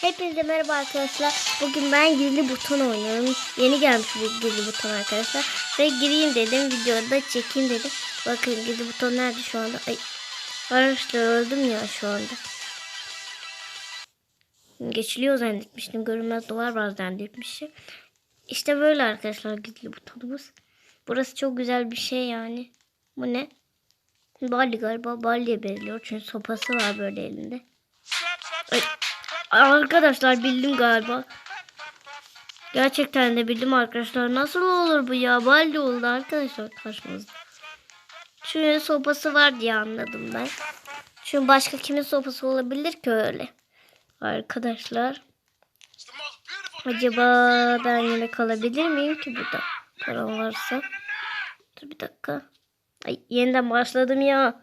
Hepinize merhaba arkadaşlar. Bugün ben gizli buton oynuyorum. Yeni gelmiş bu gizli buton arkadaşlar. Ve gireyim dedim. Videoda çekeyim dedim. Bakın gizli buton nerede şu anda? Ay. Arkadaşlar öldüm ya şu anda. Geçiliyor zannetmiştim. Görünmez duvar var zannetmiştim. İşte böyle arkadaşlar gizli butonumuz. Burası çok güzel bir şey yani. Bu ne? Bali galiba Bali'ye benziyor. Çünkü sopası var böyle elinde. Ay, Arkadaşlar bildim galiba. Gerçekten de bildim arkadaşlar. Nasıl olur bu ya? Baldi oldu arkadaşlar karşımızda. Çünkü sopası var diye anladım ben. Çünkü başka kimin sopası olabilir ki öyle? Arkadaşlar. Acaba ben yemek alabilir miyim ki burada? Param varsa. Dur bir dakika. Ay yeniden başladım ya.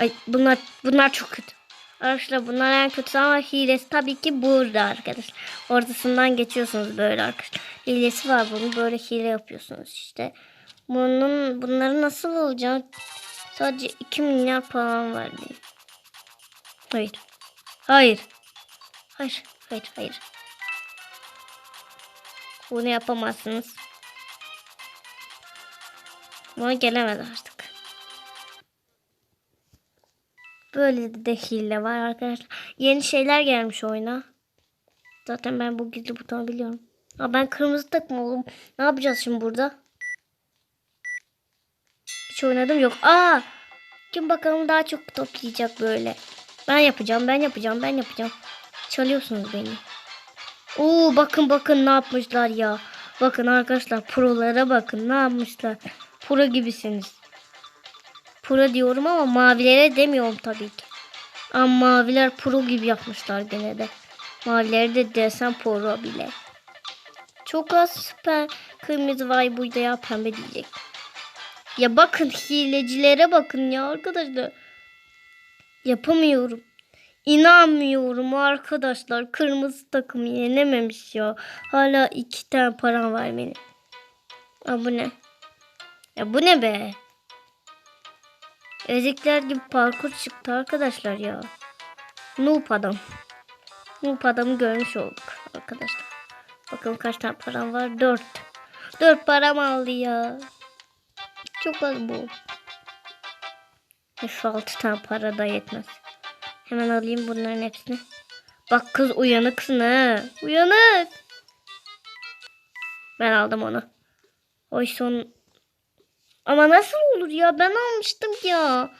Ay bunlar bunlar çok kötü. Arkadaşlar bunlar en kötüsü ama hilesi tabii ki burada arkadaşlar. Ortasından geçiyorsunuz böyle arkadaşlar. Hilesi var bunun böyle hile yapıyorsunuz işte. Bunun bunları nasıl olacak? Sadece 2 milyar falan var diye. Hayır. Hayır. Hayır. Hayır. Hayır. Bunu yapamazsınız. Buna gelemez artık. Böyle de hile var arkadaşlar. Yeni şeyler gelmiş oyuna. Zaten ben bu gizli butonu biliyorum. Aa, ben kırmızı takım oldum. Ne yapacağız şimdi burada? Hiç oynadım yok. Aa! Kim bakalım daha çok toplayacak böyle. Ben yapacağım, ben yapacağım, ben yapacağım. Çalıyorsunuz beni. Oo bakın bakın ne yapmışlar ya. Bakın arkadaşlar prolara bakın ne yapmışlar. Pro gibisiniz. Pro diyorum ama mavilere demiyorum tabii ki. Ama maviler pro gibi yapmışlar gene de. Mavileri de desen pro bile. Çok az süper kırmızı vay burada ya pembe diyecek. Ya bakın hilecilere bakın ya arkadaşlar. Yapamıyorum. İnanmıyorum arkadaşlar. Kırmızı takım yenememiş ya. Hala iki tane param var benim. Ya bu ne? Ya bu ne be? Ezikler gibi parkur çıktı arkadaşlar ya. Noob adam. Noob adamı görmüş olduk arkadaşlar. Bakın kaç tane param var? Dört. Dört param aldı ya. Çok az bu. Şu altı tane para da yetmez. Hemen alayım bunların hepsini. Bak kız uyanıksın ha. Uyanık. Ben aldım onu. Oy son ama nasıl olur ya? Ben almıştım ya.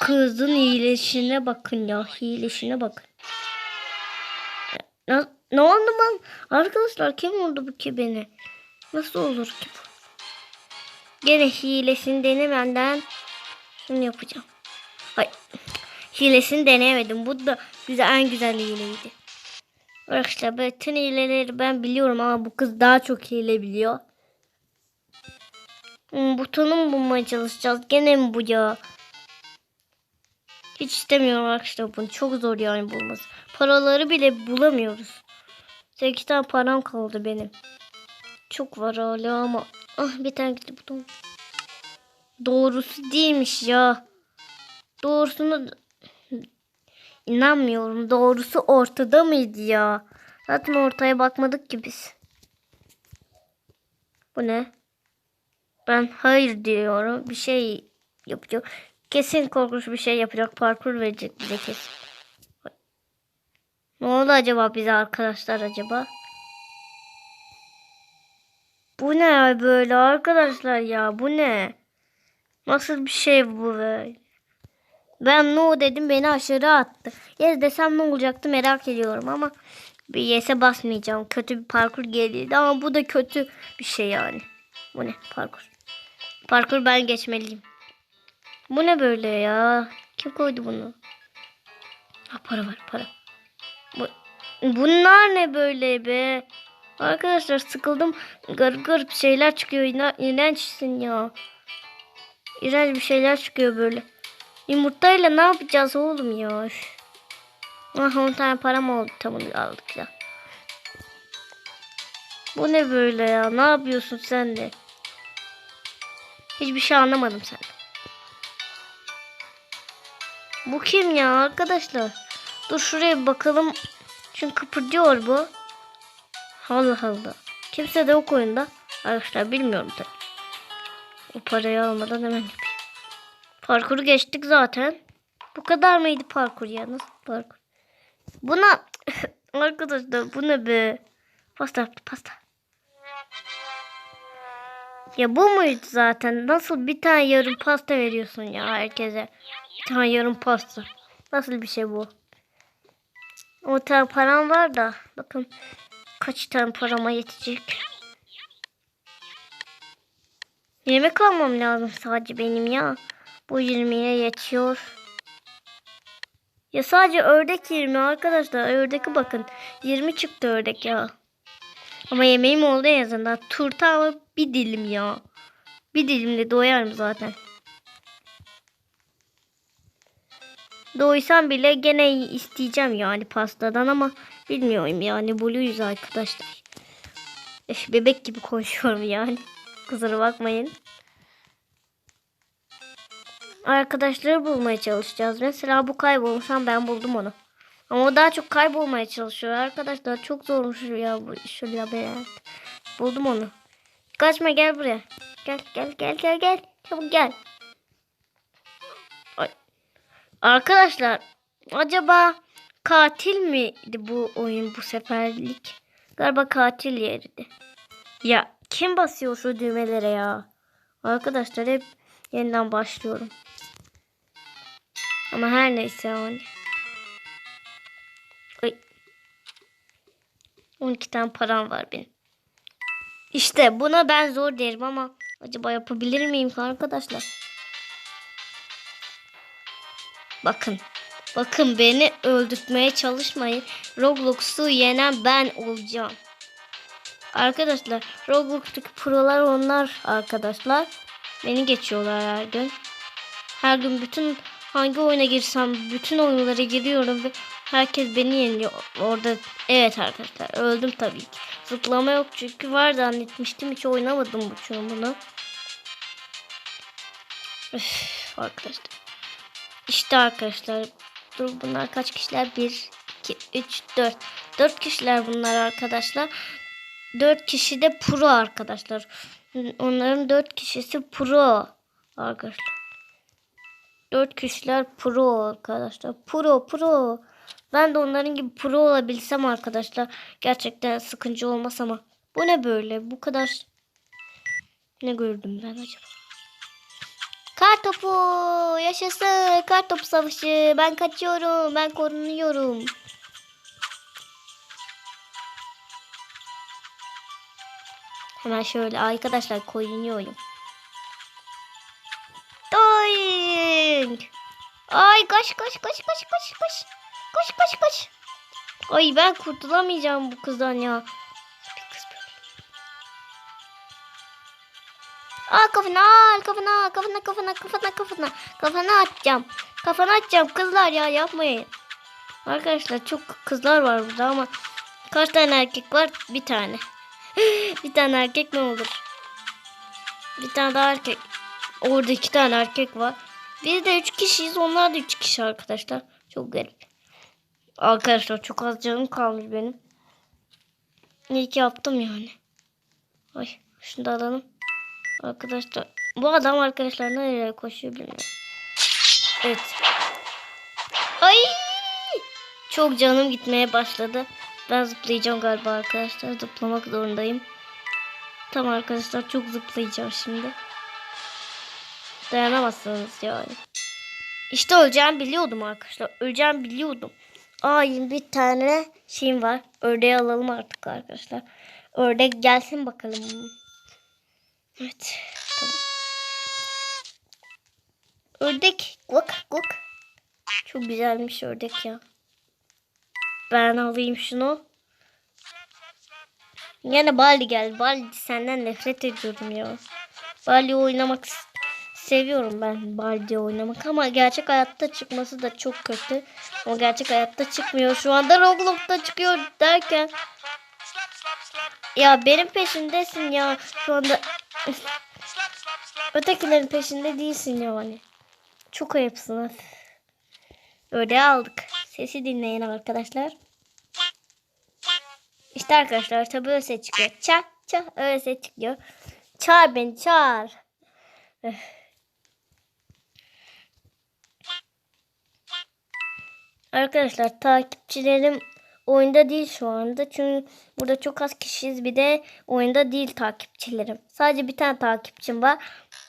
Kızın hilesine bakın ya. Hilesine bakın. Ne, ne oldu ben? Arkadaşlar kim oldu bu ki beni? Nasıl olur ki bu? Gene hilesini denemenden şunu yapacağım. Ay. Hilesini deneyemedim. Bu da güzel en güzel hileydi. Arkadaşlar bütün hileleri ben biliyorum ama bu kız daha çok hile biliyor. Hmm, butonu mu bulmaya çalışacağız? Gene mi bu ya? Hiç istemiyorum arkadaşlar bunu. Çok zor yani bulması. Paraları bile bulamıyoruz. 8 tane param kaldı benim. Çok var hala ama. Ah bir tane gitti buton. Doğrusu değilmiş ya. Doğrusunu inanmıyorum. Doğrusu ortada mıydı ya? Zaten ortaya bakmadık ki biz. Bu ne? Ben hayır diyorum. Bir şey yapacak. Kesin korkunç bir şey yapacak. Parkur verecek bize kesin. Ne oldu acaba bize arkadaşlar acaba? Bu ne böyle arkadaşlar ya? Bu ne? Nasıl bir şey bu böyle? Ben no dedim beni aşağı attı. Yes desem ne olacaktı merak ediyorum ama bir yes'e basmayacağım. Kötü bir parkur geldi ama bu da kötü bir şey yani. Bu ne parkur? Parkur ben geçmeliyim. Bu ne böyle ya? Kim koydu bunu? Ha, para var para. Bu, bunlar ne böyle be? Arkadaşlar sıkıldım. Garip garip şeyler çıkıyor. İna, iğrençsin ya. İğrenç bir şeyler çıkıyor böyle. Yumurtayla ne yapacağız oğlum ya? Ah 10 tane param oldu. Tamam aldık ya. Bu ne böyle ya? Ne yapıyorsun sen de? Hiçbir şey anlamadım sen. Bu kim ya arkadaşlar? Dur şuraya bakalım. Çünkü kıpırdıyor bu. Allah Allah. Kimse de yok oyunda. Arkadaşlar bilmiyorum tabii. O parayı almadan hemen yapayım. Parkuru geçtik zaten. Bu kadar mıydı parkur ya? Nasıl parkur? Buna arkadaşlar bu ne be? Pasta yaptı pasta. Ya bu muydu zaten? Nasıl bir tane yarım pasta veriyorsun ya herkese? Bir tane yarım pasta. Nasıl bir şey bu? O tane param var da. Bakın kaç tane parama yetecek. Yemek almam lazım sadece benim ya. Bu 20'ye yetiyor. Ya sadece ördek 20 arkadaşlar. Ördeki bakın. 20 çıktı ördek ya. Ama yemeğim oldu en azından. Turta ama bir dilim ya. Bir dilimle doyarım zaten. Doysam bile gene isteyeceğim yani pastadan ama bilmiyorum yani blue'yuz arkadaşlar. Öf, bebek gibi konuşuyorum yani. Kusura bakmayın. Arkadaşları bulmaya çalışacağız. Mesela bu kaybolmuşam ben buldum onu. Ama o daha çok kaybolmaya çalışıyor. Arkadaşlar çok zormuş ya bu şu labirent. Buldum onu. Kaçma gel buraya. Gel gel gel gel gel. Çabuk gel. Ay. Arkadaşlar acaba katil miydi bu oyun bu seferlik? Galiba katil yeriydi. Ya kim basıyor şu düğmelere ya? Arkadaşlar hep yeniden başlıyorum. Ama her neyse yani. Ay. 12 tane param var benim. İşte buna ben zor derim ama acaba yapabilir miyim arkadaşlar? Bakın. Bakın beni öldürtmeye çalışmayın. Roblox'u yenen ben olacağım. Arkadaşlar Roblox'taki prolar onlar arkadaşlar. Beni geçiyorlar her gün. Her gün bütün hangi oyuna girsem bütün oyunlara giriyorum ve herkes beni yeniyor. Orada evet arkadaşlar öldüm tabii ki. Zıplama yok çünkü var zannetmiştim hiç oynamadım bu bunu. Üf, arkadaşlar. İşte arkadaşlar. Dur bunlar kaç kişiler? 1, 2, 3, 4. 4 kişiler bunlar arkadaşlar. 4 kişi de pro arkadaşlar. Onların 4 kişisi pro arkadaşlar. 4 kişiler pro arkadaşlar. Pro pro. Ben de onların gibi pro olabilsem arkadaşlar. Gerçekten sıkıntı olmaz ama. Bu ne böyle? Bu kadar. Ne gördüm ben acaba? Kar topu yaşasın. Kar topu savaşı. Ben kaçıyorum. Ben korunuyorum. Hemen şöyle arkadaşlar koyunuyorum. Doink. Ay kaç kaç kaç kaç kaç kaç. Kaç kaç kaç. Ay ben kurtulamayacağım bu kızdan ya. Bir kız böyle. Aa kafana al kafana kafana kafana kafana kafana kafana atacağım. Kafana atacağım kızlar ya yapmayın. Arkadaşlar çok kızlar var burada ama kaç tane erkek var? Bir tane. bir tane erkek ne olur? Bir tane daha erkek. Orada iki tane erkek var. Biz de üç kişiyiz. Onlar da üç kişi arkadaşlar. Çok garip. Arkadaşlar çok az canım kalmış benim. İyi ki yaptım yani. Ay şunu da alalım. Arkadaşlar bu adam arkadaşlar nereye koşuyor bilmiyorum. Evet. Ay! Çok canım gitmeye başladı. Ben zıplayacağım galiba arkadaşlar. Zıplamak zorundayım. Tamam arkadaşlar çok zıplayacağım şimdi. Dayanamazsınız yani. İşte öleceğim biliyordum arkadaşlar. Öleceğim biliyordum. Aa bir tane şeyim var. Ördeği alalım artık arkadaşlar. Ördek gelsin bakalım. Evet. Ördek. Bak bak. Çok güzelmiş ördek ya. Ben alayım şunu. Yine Bali geldi. Bali senden nefret ediyorum ya. Bali oynamak seviyorum ben Baldi oynamak ama gerçek hayatta çıkması da çok kötü. Ama gerçek hayatta çıkmıyor. Şu anda Roblox'ta çıkıyor derken ya benim peşindesin ya. Şu anda ötekilerin peşinde değilsin yani. Çok ayıpsın. Öyle aldık. Sesi dinleyin arkadaşlar. İşte arkadaşlar tabi öyle ses çıkıyor. Ça ça öyle ses çıkıyor. Çağır beni çağır. Arkadaşlar takipçilerim oyunda değil şu anda. Çünkü burada çok az kişiyiz. Bir de oyunda değil takipçilerim. Sadece bir tane takipçim var.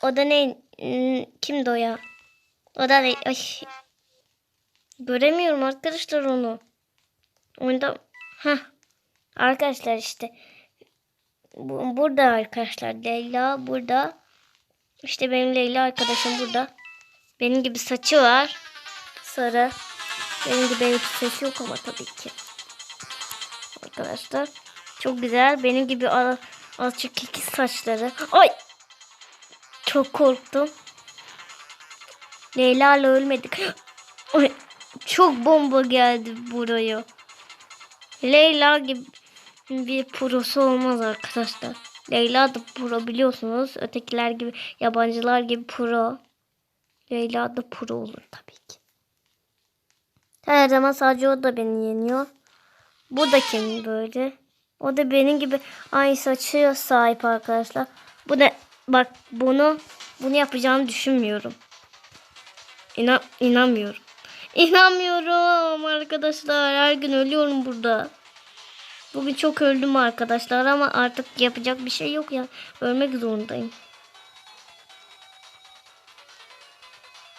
O da ne? Hmm, Kimdi o ya? O da ne? Ay. Göremiyorum arkadaşlar onu. Oyunda Heh. Arkadaşlar işte bu- burada arkadaşlar Leyla burada. İşte benim Leyla arkadaşım burada. Benim gibi saçı var. Sarı. Benim gibi benim saçı yok ama tabii ki. Arkadaşlar çok güzel. Benim gibi az, azıcık iki saçları. Ay! Çok korktum. Leyla ile ölmedik. Ay, çok bomba geldi buraya. Leyla gibi bir prosu olmaz arkadaşlar. Leyla da pro biliyorsunuz. Ötekiler gibi yabancılar gibi pro. Leyla da pro olur tabii ki. Her zaman sadece o da beni yeniyor. Bu da kim böyle? O da benim gibi aynı saçı sahip arkadaşlar. Bu da bak bunu bunu yapacağını düşünmüyorum. İnan inanmıyorum. İnanmıyorum arkadaşlar. Her gün ölüyorum burada. Bugün çok öldüm arkadaşlar ama artık yapacak bir şey yok ya. Ölmek zorundayım.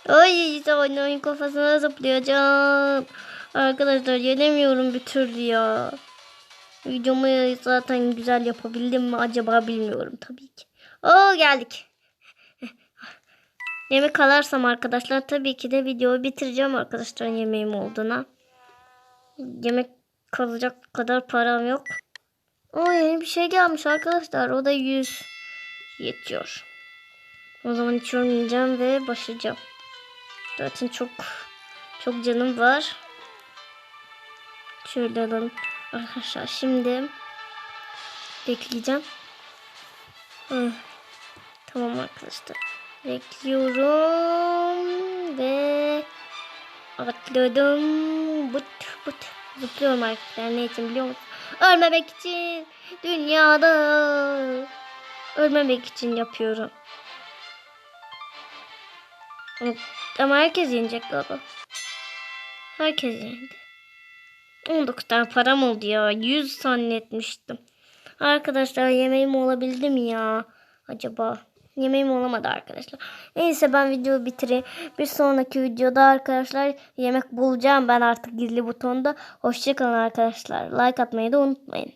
Ay oyunun kafasına zıplayacağım. Arkadaşlar yenemiyorum bir türlü ya. Videomu zaten güzel yapabildim mi acaba bilmiyorum tabii ki. Oo geldik. Yemek alarsam arkadaşlar tabii ki de videoyu bitireceğim arkadaşlar yemeğim olduğuna. Yemek kalacak kadar param yok. O yeni bir şey gelmiş arkadaşlar. O da 100 yetiyor. O zaman hiç ölmeyeceğim ve başlayacağım. Zaten çok çok canım var. Şöyle alalım. Arkadaşlar şimdi bekleyeceğim. Hı. Tamam arkadaşlar. Bekliyorum ve atladım. But but. Zıplıyorum arkadaşlar. Ne için biliyor musun? Ölmemek için. Dünyada. Ölmemek için yapıyorum. Ama- Ama herkes yenecek galiba. Herkes yendi. 19 tane param oldu ya. 100 zannetmiştim. Arkadaşlar yemeğim olabildi mi ya? Acaba? Yemeğim olamadı arkadaşlar. Neyse ben videoyu bitireyim. Bir sonraki videoda arkadaşlar yemek bulacağım ben artık gizli butonda. Hoşçakalın arkadaşlar. Like atmayı da unutmayın.